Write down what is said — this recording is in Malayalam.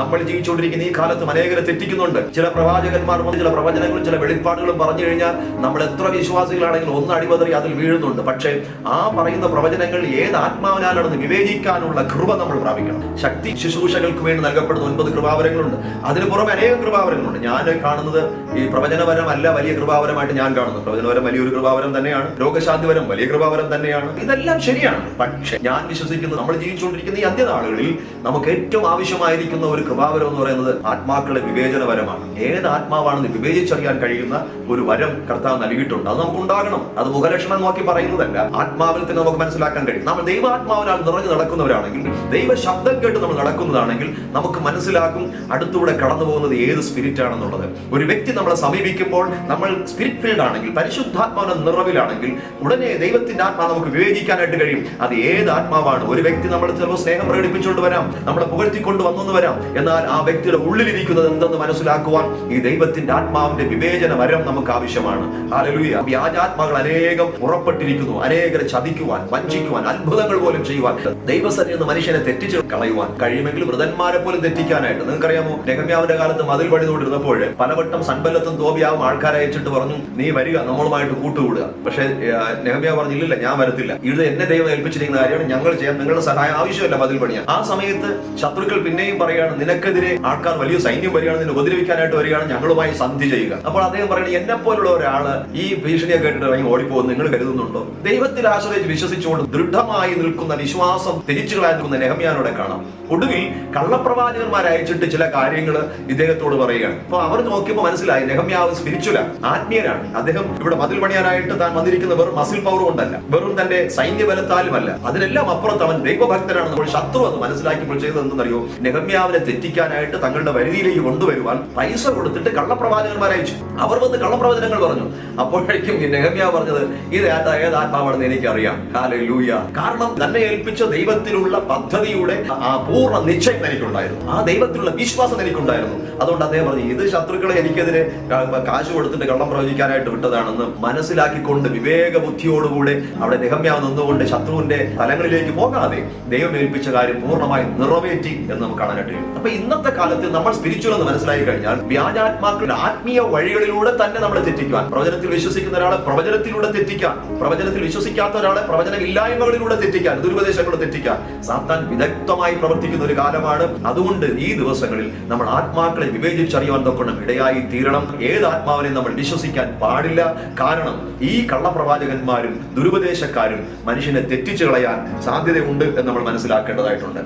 നമ്മൾ ജീവിച്ചുകൊണ്ടിരിക്കുന്ന ഈ കാലത്തും അനേകരെ തെറ്റിക്കുന്നുണ്ട്. ചില പ്രവാചകന്മാർ ചില പ്രവചനങ്ങളും ചില വെളിപ്പാടുകളും പറഞ്ഞു കഴിഞ്ഞാൽ നമ്മൾ എത്ര വിശ്വാസികളാണെങ്കിലും ഒന്ന് അടിപതറി അതിൽ വീഴുന്നുണ്ട്. പക്ഷേ ആ പറയുന്ന പ്രവചനങ്ങൾ ഏത് ആത്മാവിനാലാണെന്ന് വിവേചിക്കാനുള്ള കൃപ നമ്മൾ പ്രാപിക്കണം. ശക്തി ശുശ്രൂഷകൾക്ക് വേണ്ടി നൽകപ്പെടുന്ന ഒൻപത് കൃപാവരങ്ങളുണ്ട്. അതിന് പുറമെ അനേകം കൃപാവരങ്ങളുണ്ട്. ഞാൻ കാണുന്നത് ഈ പ്രവചനപരമല്ല വലിയ കൃപാവരമായിട്ട് ഞാൻ കാണുന്നു. പ്രവചനപരം വലിയൊരു കൃപാവരം തന്നെയാണ്. രോഗശാന്തിപരം വലിയ കൃപാവരം തന്നെയാണ്. ഇതെല്ലാം ശരിയാണ്. പക്ഷേ ഞാൻ വിശ്വസിക്കുന്നത് നമ്മൾ ജീവിച്ചുകൊണ്ടിരിക്കുന്ന ഈ അന്ത്യനാളുകളിൽ നമുക്ക് ഏറ്റവും ആവശ്യമായിരിക്കുന്ന ഒരു കൃപാവരം എന്ന് പറയുന്നത് ആത്മാക്കളെ വിവേചനപരമാണ് ഏത് ആത്മാവാണെന്ന് വിവേചിച്ചറിയാൻ കഴിയുന്ന ഒരു വരം കർത്താവ് നൽകിയിട്ടുണ്ട്. അത് നമുക്ക് ഉണ്ടാകണം അത് മുഖലക്ഷണം നോക്കി പറയുന്നതല്ല. ആത്മാവിൽ തന്നെ നമുക്ക് മനസ്സിലാക്കാൻ കഴിയും. നമ്മൾ ദൈവാത്മാവിനാൽ നിറഞ്ഞു നടക്കുന്നവരാണെങ്കിൽ ദൈവ ശബ്ദം കേട്ട് നമ്മൾ നടക്കുന്നതാണെങ്കിൽ നമുക്ക് മനസ്സിലാക്കും അടുത്തൂടെ കടന്നു പോകുന്നത് ഏത് സ്പിരിറ്റ് ആണെന്നുള്ളത് ഒരു വ്യക്തി നമ്മളെ സമീപിക്കുമ്പോൾ നമ്മൾ സ്പിരിറ്റ് ഫീൽഡ് ആണെങ്കിൽ പരിശുദ്ധാത്മാവിന്റെ നിറവിലാണെങ്കിൽ ഉടനെ ദൈവത്തിന്റെ ആത്മാ നമുക്ക് വിവേചിക്കാനായിട്ട് കഴിയും. അത് ഏത് ആത്മാവാണ്? ഒരു വ്യക്തി നമ്മൾ ചിലപ്പോൾ സ്നേഹം പ്രകടിപ്പിച്ചുകൊണ്ട് വരാം. നമ്മളെ പുകഴ്ത്തിക്കൊണ്ട് വന്നു വരാം. എന്നാൽ ആ വ്യക്തിയുടെ ഉള്ളിലിരിക്കുന്നത് എന്തെന്ന് മനസ്സിലാക്കുവാൻ ഈ ദൈവത്തിന്റെ ആത്മാവിന്റെ വിവേചന വരം നമുക്ക് ആവശ്യമാണ്. ഹാലലൂയ അനേകം പുറപ്പെട്ടിരിക്കുന്നു അനേകരെ ചതിക്കുവാൻ വഞ്ചിക്കുവാൻ അത്ഭുതങ്ങൾ പോലും ചെയ്യുവാൻ ദൈവസന്നിധി മനുഷ്യനെ തെറ്റിച്ച് കളയുവാൻ കഴിയുമെങ്കിൽ വൃതന്മാരെ പോലും തെറ്റിക്കാനായിട്ട്. നിങ്ങൾക്കറിയാമോ രഹമ്യാവിന്റെ കാലത്ത് മതിൽ പണിതുകൊണ്ടിരുന്നപ്പോൾ പലവട്ടം സൻബല്ലത്തും തോബിയാവും ആൾക്കാരെ അയച്ചിട്ട് പറഞ്ഞു നീ വരിക നമ്മളുമായിട്ട് കൂട്ടുകൂടുക. പക്ഷേ നെഹമ്യാവ് പറഞ്ഞില്ല ഞാൻ വരത്തില്ല. ഇത് എന്നെ ദൈവം ഏൽപ്പിച്ചിരിക്കുന്ന കാര്യമാണ് ഞങ്ങൾ ചെയ്യാൻ നിങ്ങളുടെ സഹായം ആവശ്യമില്ല മതിൽ പണിയാൻ. ആ സമയത്ത് ശത്രുക്കൾ പിന്നെയും പറയുകയാണ് നിനക്കെതിരെ ആൾക്കാർ വലിയ സൈന്യം വരികയാണ് നിന്നെ ഉപദ്രവിക്കാനായിട്ട് വരികയാണ് ഞങ്ങളുമായി സന്ധി ചെയ്യുക. അപ്പോൾ അദ്ദേഹം പറയുന്നത് എന്നെ പോലുള്ള ഒരാൾ ഈ ഭീഷണിയെ കേട്ടിട്ട് ഇറങ്ങി ഓടിപ്പോകും നിങ്ങൾ കരുതുന്നുണ്ടോ? ദൈവത്തിൽ ആശ്രയിച്ച് വിശ്വസിച്ചുകൊണ്ട് ദൃഢമായി നിൽക്കുന്ന വിശ്വാസം തിരിച്ചുകളായി നിൽക്കുന്ന നെഹമ്യാനോടെ കാണാം. ഒടുവിൽ കള്ളപ്രവാചകന്മാരെ അയച്ചിട്ട് ചില കാര്യങ്ങൾ ഇദ്ദേഹത്തോട് പറയുകയാണ്. അപ്പൊ അവർ നോക്കിയപ്പോൾ മനസ്സിലായി നെഹമ്യാവ് സ്പിരിച്വല ആത്മീയനാണ്. അദ്ദേഹം ഇവിടെ മതിൽ പണിയാനായിട്ട് താൻ വന്നിരിക്കുന്ന വെറും മസിൽ പവർ കൊണ്ടല്ല വെറും തന്റെ സൈന്യബലത്താലുമല്ല. അതിനെല്ലാം അപ്പുറത്ത് അവൻ നമ്മൾ ശത്രു അത് മനസ്സിലാക്കിയപ്പോൾ ചെയ്തതെന്നറിയോ നെഹമ്യാവിനെ തെറ്റിക്കാനായിട്ട് തങ്ങളുടെ വരുതിയിലേക്ക് കൊണ്ടുവരുവാൻ പൈസ കൊടുത്തിട്ട് കള്ളപ്രവാചകന്മാരെ അയച്ചു. അവർ വന്ന് കള്ളപ്രവചനങ്ങൾ പറഞ്ഞു. അപ്പോഴേക്കും നെഹമ്യ പറഞ്ഞത് ഇത് ഏതാ ആത്മാവാണെന്ന് എനിക്കറിയാം. ഹാലൂയ കാരണം തന്നെ ഏൽപ്പിച്ച ദൈവത്തിലുള്ള പദ്ധതിയുടെ ആ പൂർണ നിശ്ചയം എനിക്കുണ്ടായിരുന്നു ആ ദൈവത്തിലുള്ള വിശ്വാസം എനിക്കുണ്ടായിരുന്നു അതുകൊണ്ട് അദ്ദേഹം പറഞ്ഞു ഇത് ശത്രുക്കളെ എനിക്കെതിരെ കാശ് കൊടുത്തിട്ട് കള്ളം പ്രവചിക്കാനായിട്ട് വിട്ടതാണെന്ന് മനസ്സിലാക്കിക്കൊണ്ട് വിവേക ബുദ്ധിയോടുകൂടെ അവിടെ നെഹമ്യാവ് നിന്നുകൊണ്ട് ശത്രുവിന്റെ തലങ്ങളിലേക്ക് പോകാതെ ദൈവം ഏൽപ്പിച്ച കാര്യം പൂർണമായി നിറവേറ്റി എന്ന് നമുക്ക് കാണാനായിട്ട് കഴിയും. അപ്പൊ ഇന്നത്തെ കാലത്ത് നമ്മൾ സ്പിരിച്വൽ എന്ന് മനസ്സിലായി കഴിഞ്ഞാൽ വ്യാജാത്മാക്കളുടെ ആത്മീയ വഴികളിലൂടെ തന്നെ നമ്മളെ തെറ്റിക്കാൻ പ്രവചനത്തിൽ വിശ്വസിക്കുന്ന ഒരാളെ പ്രവചനത്തിലൂടെ തെറ്റിക്കാൻ. പ്രവചനത്തിൽ വിശ്വസിക്കാത്ത ഒരാളെ പ്രവചനമില്ലായ്മകളിലൂടെ തെറ്റിക്കാൻ. ദുരുപദേശങ്ങളെ തെറ്റിക്കാൻ. സാത്താൻ വിദഗ്ധമായി പ്രവർത്തിക്കുന്ന ഒരു കാലമാണ്. അതുകൊണ്ട് ഈ ദിവസങ്ങളിൽ നമ്മൾ ആത്മാക്കളെ വിവേചിച്ചറിയാൻ തൊക്കണം ഇടയായി തീരണം. ഏത് ആത്മാവിനെ നമ്മൾ വിശ്വസിക്കാൻ പാടില്ല. കാരണം ഈ കള്ളപ്രവാചകന്മാരും ദുരുപദേശക്കാരും മനുഷ്യനെ തെറ്റിച്ചു കളയാൻ സാധ്യതയുണ്ട് എന്ന് നമ്മൾ മനസ്സിലാക്കേണ്ടതായിട്ടുണ്ട്.